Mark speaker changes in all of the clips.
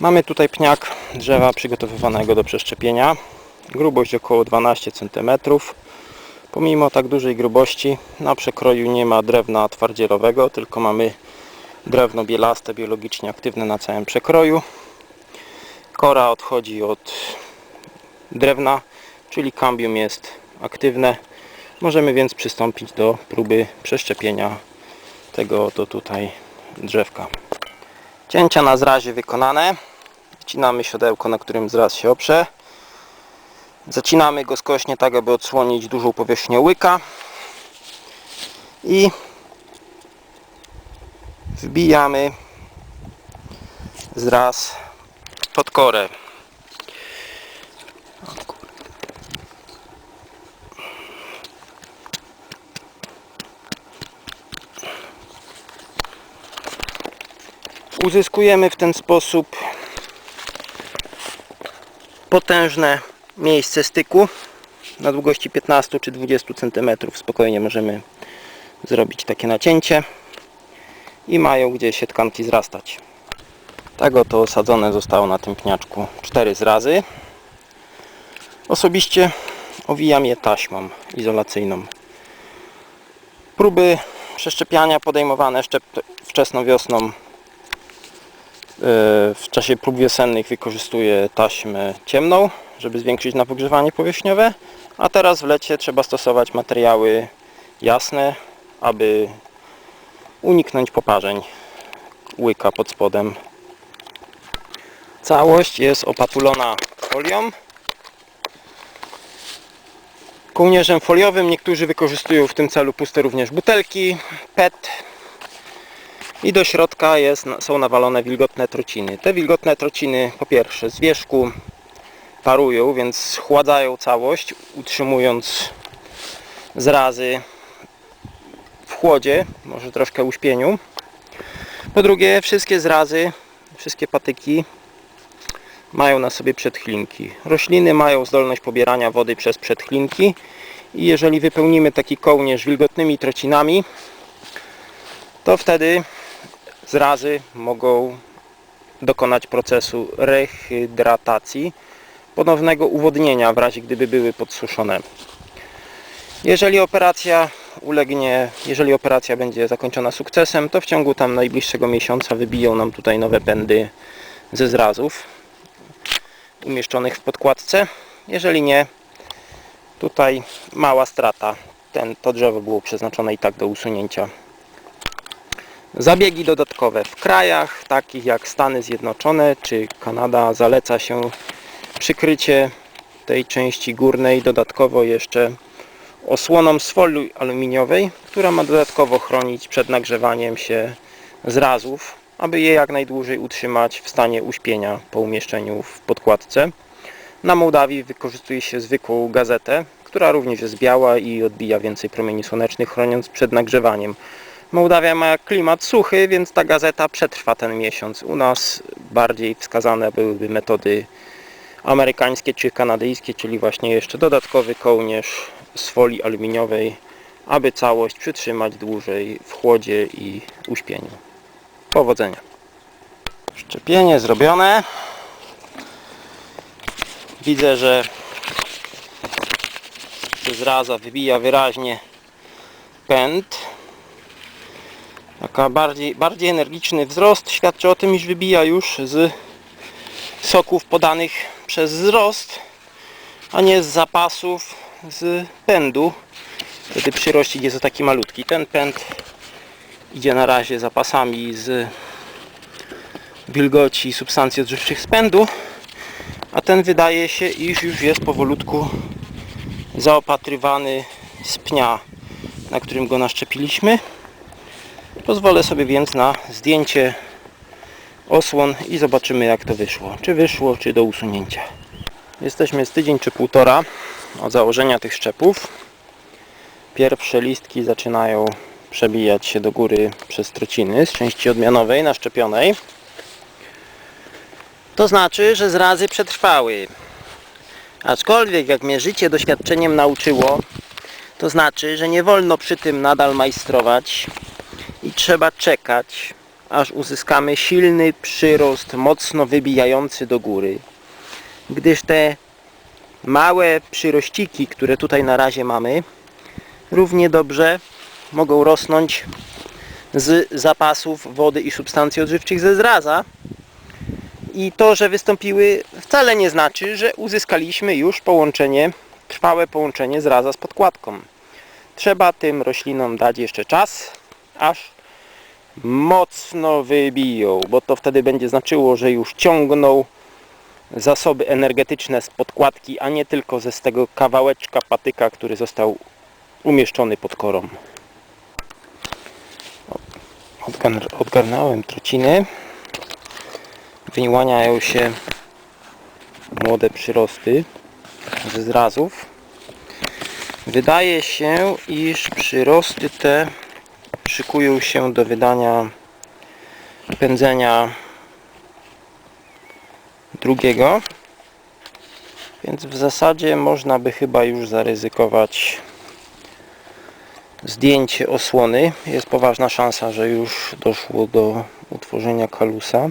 Speaker 1: Mamy tutaj pniak drzewa przygotowywanego do przeszczepienia. Grubość około 12 cm. Pomimo tak dużej grubości na przekroju nie ma drewna twardzielowego, tylko mamy drewno bielaste, biologicznie aktywne na całym przekroju. Kora odchodzi od drewna, czyli kambium jest aktywne. Możemy więc przystąpić do próby przeszczepienia tego oto tutaj drzewka. Cięcia na zrazie wykonane. Wcinamy siodełko, na którym zraz się oprze. Zacinamy go skośnie tak, aby odsłonić dużą powierzchnię łyka. I wbijamy zraz pod korę. Uzyskujemy w ten sposób potężne miejsce styku. Na długości 15 czy 20 cm spokojnie możemy zrobić takie nacięcie i mają gdzie się tkanki zrastać. Tak oto osadzone zostało na tym pniaczku 4 zrazy. Osobiście owijam je taśmą izolacyjną. Próby przeszczepiania podejmowane wczesną wiosną w czasie prób wiosennych wykorzystuję taśmę ciemną, żeby zwiększyć napogrzewanie powierzchniowe, a teraz w lecie trzeba stosować materiały jasne, aby uniknąć poparzeń łyka pod spodem. Całość jest opatulona folią. Kołnierzem foliowym niektórzy wykorzystują w tym celu puste również butelki, PET, i do środka jest, są nawalone wilgotne trociny. Te wilgotne trociny po pierwsze z wierzchu parują, więc schładzają całość, utrzymując zrazy w chłodzie, może troszkę uśpieniu. Po drugie, wszystkie zrazy, wszystkie patyki mają na sobie przedchlinki. Rośliny mają zdolność pobierania wody przez przedchlinki i jeżeli wypełnimy taki kołnierz wilgotnymi trocinami, to wtedy zrazy mogą dokonać procesu rehydratacji, ponownego uwodnienia w razie gdyby były podsuszone. Jeżeli operacja ulegnie, jeżeli operacja będzie zakończona sukcesem, to w ciągu tam najbliższego miesiąca wybiją nam tutaj nowe pędy ze zrazów umieszczonych w podkładce. Jeżeli nie, tutaj mała strata. Ten, to drzewo było przeznaczone i tak do usunięcia Zabiegi dodatkowe w krajach takich jak Stany Zjednoczone czy Kanada zaleca się przykrycie tej części górnej dodatkowo jeszcze osłoną z folii aluminiowej, która ma dodatkowo chronić przed nagrzewaniem się zrazów, aby je jak najdłużej utrzymać w stanie uśpienia po umieszczeniu w podkładce. Na Mołdawii wykorzystuje się zwykłą gazetę, która również jest biała i odbija więcej promieni słonecznych, chroniąc przed nagrzewaniem. Mołdawia ma klimat suchy, więc ta gazeta przetrwa ten miesiąc. U nas bardziej wskazane byłyby metody amerykańskie czy kanadyjskie, czyli właśnie jeszcze dodatkowy kołnierz z folii aluminiowej, aby całość przytrzymać dłużej w chłodzie i uśpieniu. Powodzenia! Szczepienie zrobione. Widzę, że zraza wybija wyraźnie pęd. Taka bardziej, bardziej energiczny wzrost świadczy o tym, iż wybija już z soków podanych przez wzrost, a nie z zapasów z pędu. Wtedy przyrościk jest taki malutki. Ten pęd idzie na razie zapasami z wilgoci i substancji odżywczych z pędu, a ten wydaje się, iż już jest powolutku zaopatrywany z pnia, na którym go naszczepiliśmy. Pozwolę sobie więc na zdjęcie osłon i zobaczymy jak to wyszło. Czy wyszło, czy do usunięcia. Jesteśmy z tydzień czy półtora od założenia tych szczepów. Pierwsze listki zaczynają przebijać się do góry przez trociny z części odmianowej naszczepionej. To znaczy, że zrazy przetrwały. Aczkolwiek jak mnie życie doświadczeniem nauczyło, to znaczy, że nie wolno przy tym nadal majstrować i trzeba czekać, aż uzyskamy silny przyrost, mocno wybijający do góry. Gdyż te małe przyrościki, które tutaj na razie mamy, równie dobrze mogą rosnąć z zapasów wody i substancji odżywczych ze zraza. I to, że wystąpiły wcale nie znaczy, że uzyskaliśmy już połączenie, trwałe połączenie zraza z podkładką. Trzeba tym roślinom dać jeszcze czas, aż mocno wybiją, bo to wtedy będzie znaczyło, że już ciągną zasoby energetyczne z podkładki, a nie tylko ze z tego kawałeczka patyka, który został umieszczony pod korą. Odgar- Odgarnąłem trociny. Wyłaniają się młode przyrosty ze zrazów. Wydaje się, iż przyrosty te szykują się do wydania pędzenia drugiego. Więc w zasadzie można by chyba już zaryzykować zdjęcie osłony. Jest poważna szansa, że już doszło do utworzenia kalusa.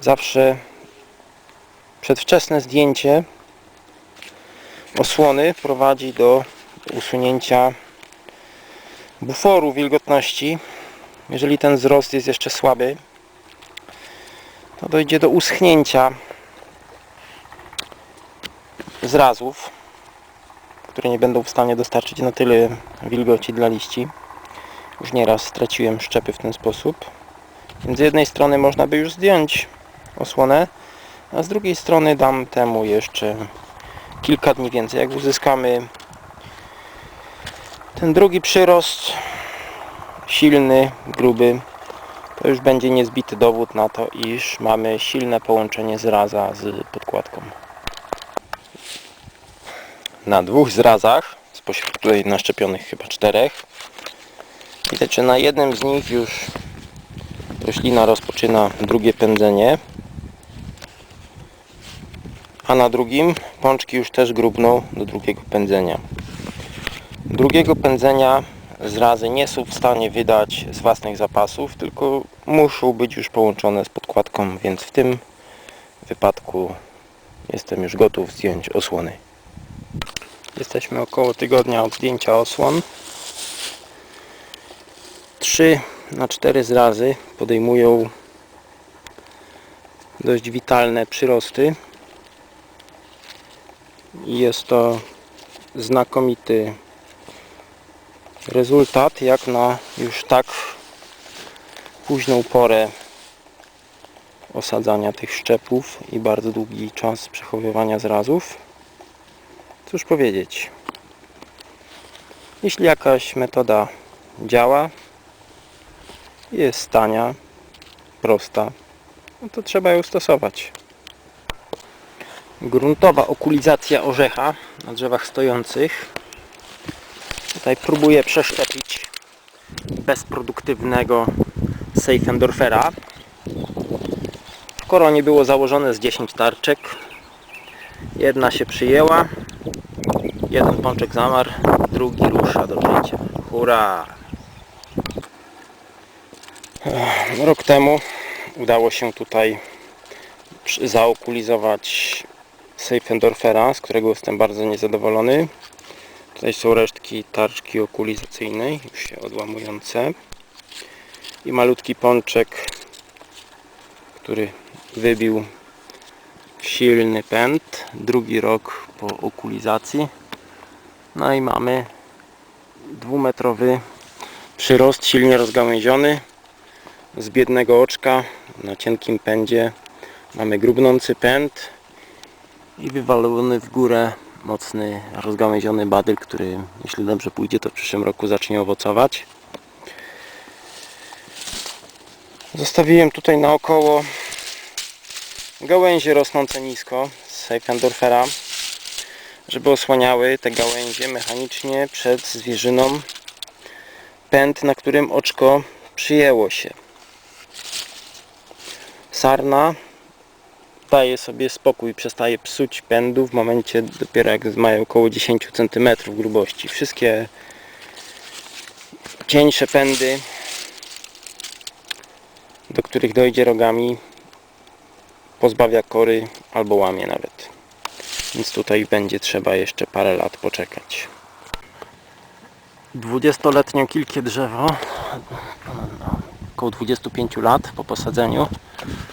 Speaker 1: Zawsze przedwczesne zdjęcie osłony prowadzi do usunięcia buforu wilgotności. Jeżeli ten wzrost jest jeszcze słaby, to dojdzie do uschnięcia zrazów, które nie będą w stanie dostarczyć na tyle wilgoci dla liści. Już nieraz straciłem szczepy w ten sposób. Więc z jednej strony można by już zdjąć osłonę, a z drugiej strony dam temu jeszcze kilka dni więcej. Jak uzyskamy ten drugi przyrost, silny, gruby, to już będzie niezbity dowód na to, iż mamy silne połączenie zraza z podkładką. Na dwóch zrazach, spośród tutaj naszczepionych chyba czterech, widać, że na jednym z nich już roślina rozpoczyna drugie pędzenie, a na drugim pączki już też grubną do drugiego pędzenia. Drugiego pędzenia zrazy nie są w stanie wydać z własnych zapasów, tylko muszą być już połączone z podkładką, więc w tym wypadku jestem już gotów zdjąć osłony. Jesteśmy około tygodnia od zdjęcia osłon. 3 na 4 zrazy podejmują dość witalne przyrosty jest to znakomity rezultat jak na już tak późną porę osadzania tych szczepów i bardzo długi czas przechowywania zrazów. Cóż powiedzieć. Jeśli jakaś metoda działa, jest tania, prosta, no to trzeba ją stosować. Gruntowa okulizacja orzecha na drzewach stojących. Tutaj próbuję przeszczepić bezproduktywnego Seifendorfera. W koronie było założone z 10 tarczek. Jedna się przyjęła, jeden pączek zamarł, drugi rusza do cięcia. Hurra! Rok temu udało się tutaj zaokulizować Seifendorfera, z którego jestem bardzo niezadowolony. Tutaj są resztki tarczki okulizacyjnej, już się odłamujące. I malutki pączek, który wybił silny pęd. Drugi rok po okulizacji. No i mamy dwumetrowy przyrost, silnie rozgałęziony. Z biednego oczka na cienkim pędzie mamy grubnący pęd i wywalony w górę mocny, rozgałęziony badyl, który jeśli dobrze pójdzie to w przyszłym roku zacznie owocować. Zostawiłem tutaj naokoło gałęzie rosnące nisko z Seifendorfera, żeby osłaniały te gałęzie mechanicznie przed zwierzyną pęd, na którym oczko przyjęło się. Sarna daje sobie spokój, przestaje psuć pędu w momencie dopiero jak mają około 10 cm grubości. Wszystkie cieńsze pędy do których dojdzie rogami, pozbawia kory albo łamie nawet. Więc tutaj będzie trzeba jeszcze parę lat poczekać. 20-letnie kilkie drzewo, około 25 lat po posadzeniu.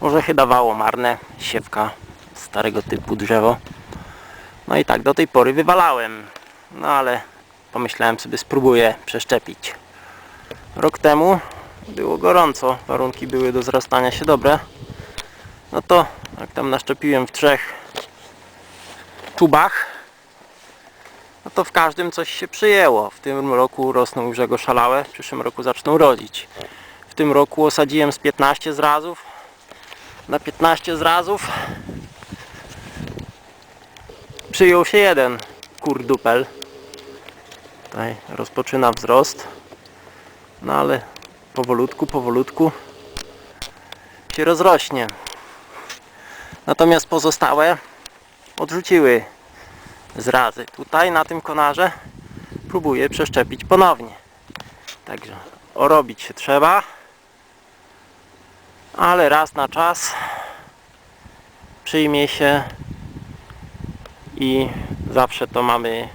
Speaker 1: Orzechy dawało marne, siewka starego typu drzewo. No i tak do tej pory wywalałem. No ale pomyślałem sobie spróbuję przeszczepić. Rok temu było gorąco, warunki były do zrastania się dobre. No to jak tam naszczepiłem w trzech tubach, no to w każdym coś się przyjęło. W tym roku rosną już jego szalałe, w przyszłym roku zaczną rodzić. W tym roku osadziłem z 15 zrazów. Na 15 zrazów przyjął się jeden kurdupel. Tutaj rozpoczyna wzrost. No ale powolutku, powolutku się rozrośnie. Natomiast pozostałe odrzuciły zrazy. Tutaj na tym konarze próbuję przeszczepić ponownie. Także orobić się trzeba, ale raz na czas przyjmie się i zawsze to mamy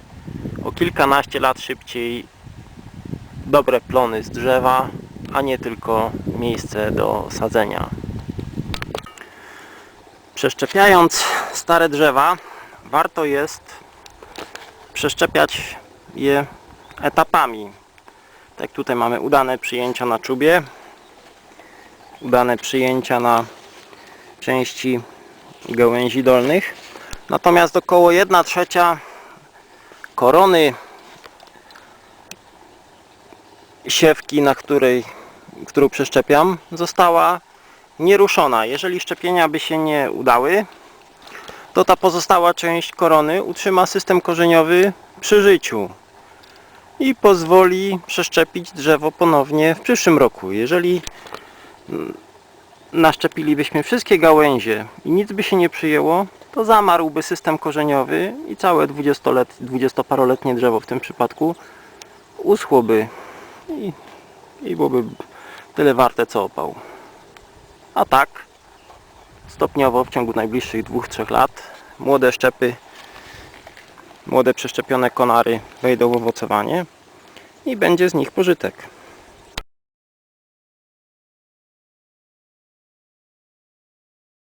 Speaker 1: o kilkanaście lat szybciej dobre plony z drzewa, a nie tylko miejsce do sadzenia. Przeszczepiając stare drzewa, warto jest przeszczepiać je etapami. Tak tutaj mamy udane przyjęcia na czubie, udane przyjęcia na części gałęzi dolnych. Natomiast około 1 trzecia korony siewki, na której, którą przeszczepiam, została nieruszona. Jeżeli szczepienia by się nie udały, to ta pozostała część korony utrzyma system korzeniowy przy życiu i pozwoli przeszczepić drzewo ponownie w przyszłym roku. Jeżeli naszczepilibyśmy wszystkie gałęzie i nic by się nie przyjęło, to zamarłby system korzeniowy i całe 20-let, 20-paroletnie drzewo w tym przypadku uschłoby i, i byłoby tyle warte co opał. A tak stopniowo w ciągu najbliższych 2-3 lat młode szczepy, młode przeszczepione konary wejdą w owocowanie i będzie z nich pożytek.